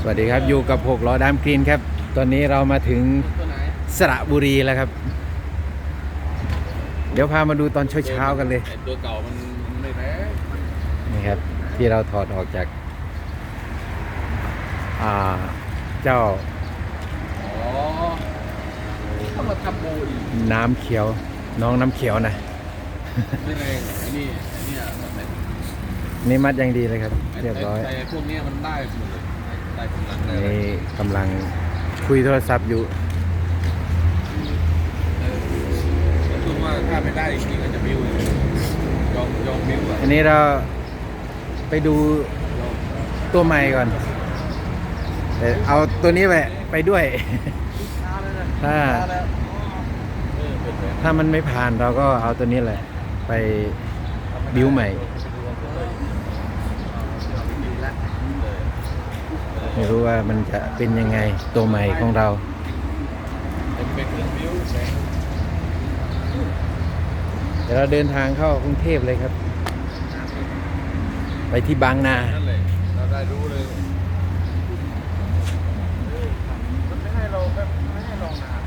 สวัสดีครับอยู่กับหกล้อดามกรีนครับ ตอนนี้เรามาถึงตัวไหนสระบุรีแล้วครับ เดี๋ยวพามาดูตอนเช้าๆกันเลยไอ้ตัวเก่ามันมันไม่แรงนี่ครับ ที่เราถอดออกจากอ่าเจ้าอ๋อต้องมาทำโบอีกน้ำเขียว น้องน้ำเขียวนะไม่แรงไอ้นี่ไอ้เนี่ยแบบไหนนี่มัดอย่างดีเลยครับ เรียบร้อยแต่พวกเนี้ยมันได้หมดเลยได้กำลังได้ อะไรนี่กำลังคุยโทรศัพท์อยู่เออแล้วคือว่าถ้าไม่ได้จริงๆก็จะบิ้วเลยยอมยอมบิ้วอะอันนี้เราไปดูยอมตัวใหม่ก่อนแต่เอาตัวนี้ไปไปด้วย ถ้าเออเป็นแบบถ้ามันไม่ผ่านเราก็เอาตัวนี้แหละ ไปบิวใหม่ ไม่รู้ว่ามันจะเป็นยังไงตัวใหม่ของเราเป็นเป็นเครื่องบิ้วแสงเดี๋ยวเราเดินทางเข้ากรุงเทพเลยครับ ไปที่บางนาเราได้รู้เลยเออมันไม่ให้เราไม่ให้ลองนาน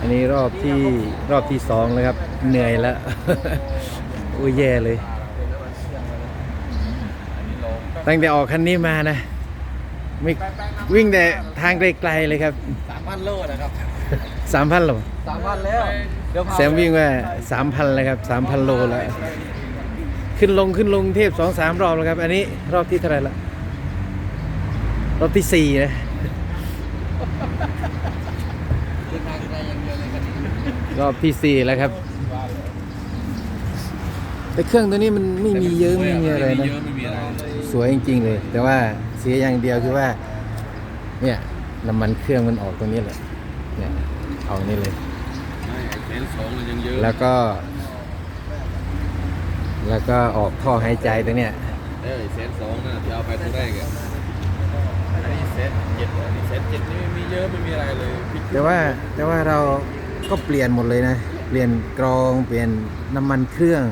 อันนี้รอบที่รอบที่สองเลยครับ เหนื่อยแล้วอุ้ยแย่เลย ตั้งแต่ออกคันนี้มานะไม่วิ่งแต่ทางไกลๆเลยครับสามพันโลนะครับสามพันโลสามพันแล้วเดี๋ยวพาแซมวิ่งว่าสามพันเลยครับสามพันโลแล้วขึ้นลงขึ้นลงเทพสองสามรอบแล้วครับ อันนี้รอบที่เท่าไหร่ละรอบที่สี่นะเดินทางไกลอย่างเดียวเลยคันนี้รอบที่สี่แล้วครับ แต่เครื่องตัวนี้มันไม่มีเยอะไม่มีอะไรม่นะ เยอะไม่มีอะไรเลยสวยจริง ๆ เลย แต่ว่าเสียอย่างเดียวคือว่า เนี่ยน้ำมันเครื่องมันออกตรงนี้แหละเนี่ยออกนี่เลย ไม่ไอ้แสนสองมันยังเยอะแล้วก็ แล้วก็ออกท่อหายใจตรงเนี้ยเออไอ้แสนสองน่ะที่เอาไปตัวแรกอะอันนี้เซตเจ็ดอันนี้เซตเจ็ดนี่ไม่มีเยอะไม่มีอะไรเลยพี่แต่ว่าแต่ว่าเราก็เปลี่ยนหมดเลยนะ เปลี่ยนกรองเปลี่ยนน้ำมันเครื่อง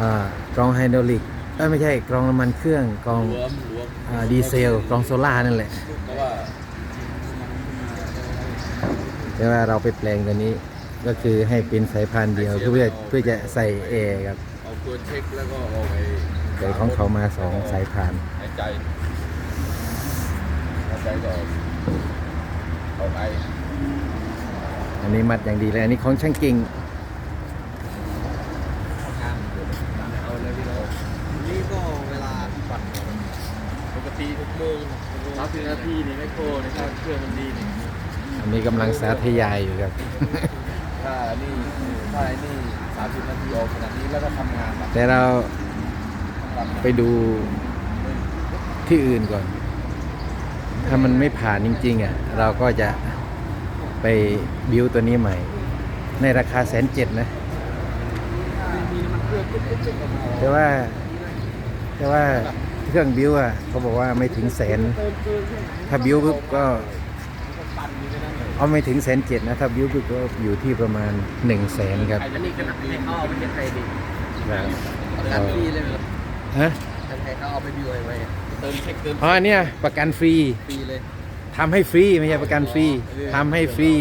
อ่ากรองไฮดรอลิก เอ้ยไม่ใช่กรองน้ำมันเครื่องกรองรวมรวมอ่าดีเซลกรองโซล่านั่นแหละเพราะว่าแต่ว่าเราไปแปลงตัวนี้ก็คือให้เป็นสายพันธุ์เดียวเพื่อเพื่อจะใส่แอร์ครับเอาตัวเช็คแล้วก็เอาไปแต่ของเขามาสองสายพันธุ์หายใจหายใจก็เอาไปอันนี้มัดอย่างดีเลยอันนี้ของช่างกิ่ง เอาเลยพี่เรานี่ก็เวลาปัดป กติหกโมงสามสิบนาทีนี่ไม่โคนะครับเครื่องมันดีนี่อันนี้กำลังสาธยายอยู่ครับ ถ้านี่ถ้าไอ้นี่สามสิบนาทีออกขนาดนี้แล้วก็ทำงานแบบแต่เราไปดูที่อื่นก่อน ถ้ามันไม่ผ่านจริง ๆ อะ เราก็จะไปบิวตัวนี้ใหม่ ในราคาแสนเจ็ดนะมีมันเครื่องกุ๊กกุ๊กกุ๊กออกมาแต่ว่า แต่ว่า เครื่องบิวอะเขาบอกว่าไม่ถึงแสน ถ้าบิวปุ๊บก็ปั่นอยู่ในนั้นเลยเอาไม่ถึงแสนเจ็ดนะถ้าบิวปุ๊บก็อยู่ที่ประมาณหนึ่งแสนครับอันนี้ก็นับให้เขาเอาไปเช็คไทยดีแล้วประกันฟรีเลยเหรอฮะทางไทยเขาเอาไปบิวไว้เติมเช็คเติมอ๋อเนี่ยประกันฟรีฟรีเลยทำให้ฟรีไม่ใช่ประกันฟรีทำให้ฟรี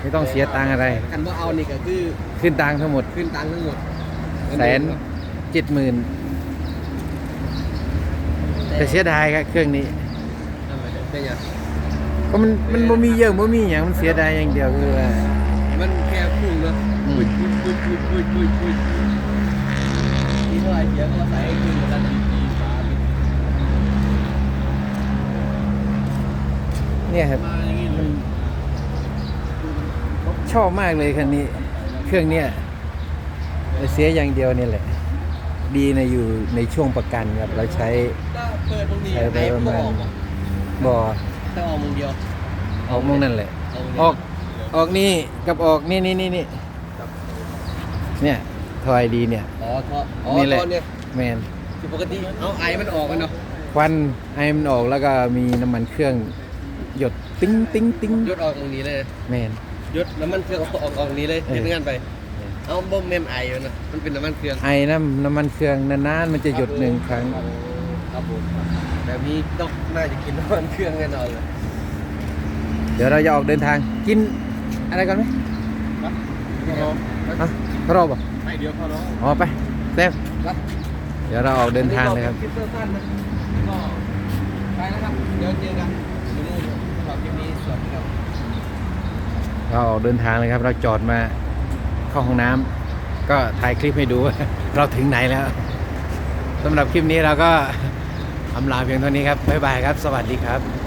ไม่ต้องเสียตังค์อะไรกันว่าเอานี่ก็คือขึ้นตังค์ทั้งหมดขึ้นตังค์ทั้งหมดแสนเจ็ดหมื่น แต่เสียดายครับเครื่องนี้นั่นแหละเป็นยังก็มันมันบ่มีเยอะบ่มีอย่างมันเสียดายอย่างเดียวคือว่ามันแค่พุ่งเนอะอืมปุ้ยปุ้ยปุ้ยปุ้ยปุ้ยปุ้ยปุ้ยนี่เท่าไหร่เสียก็มาใส่ให้ขึ้นกันดีดีฟ้าเนี่ยครับมาอย่างนี้เลยชอบมากเลยคันนี้ เครื่องเนี้ยแต่เสียอย่างเดียวเนี่ยแหละ ดีในะอยู่ในช่วงประกันครับเราใช้ถ้า เปิดตรงนี้ใช้ไปประมาณออกบ่อถ้าออกมึงเดียวออกมองนั่นแหละออกมึงอเดียวอกออกนี่กับออกนี่นี่นี่นี่เนี่ยทอยดีเนี่ย อ๋อท่ออ๋อนี่แหละ ท่อเนี่ยแมนคือปกติเอาไอมันออกกันเนาะควันไอมันออกแล้วก็มีน้ำมันเครื่อง หยดติ้งติ้งติ้งยศออกตรงนี้เลยแมน ยศน้ำมันเครื่องออกออกตรงนี้เลยเออ เห็นงานไป เอาบ่มเมนไออยู่นะมันเป็นน้ำมันเครื่องไอน้ำน้ำมันเครื่องนานๆมันจะหยดหนึ่งครั้ง ครับผมแบบนี้ต้องน่าจะกินน้ำมันเครื่องแน่นอนเลยเดี๋ยวเราจะออกเดินทางกินอะไรกันไหมเดี๋ยวอะเขารอบอกไม่เดี๋ยวพอแล้วอ๋อไปแซมครับเดี๋ยวเราออกเดินทางเลยครับคลิปสั้นๆนะก็ไปแล้วครับเดี๋ยวเจอกันที่นู่นสำหรับคลิปนี้สวัสดีครับเราออกเดินทางเลยครับ เราจอดมาเข้าห้องน้ำก็ถ่ายคลิปให้ดูว่าเราถึงไหนแล้วสำหรับคลิปนี้เราก็ อำลาเพียงเท่านี้ครับบ๊ายบายครับ สวัสดีครับ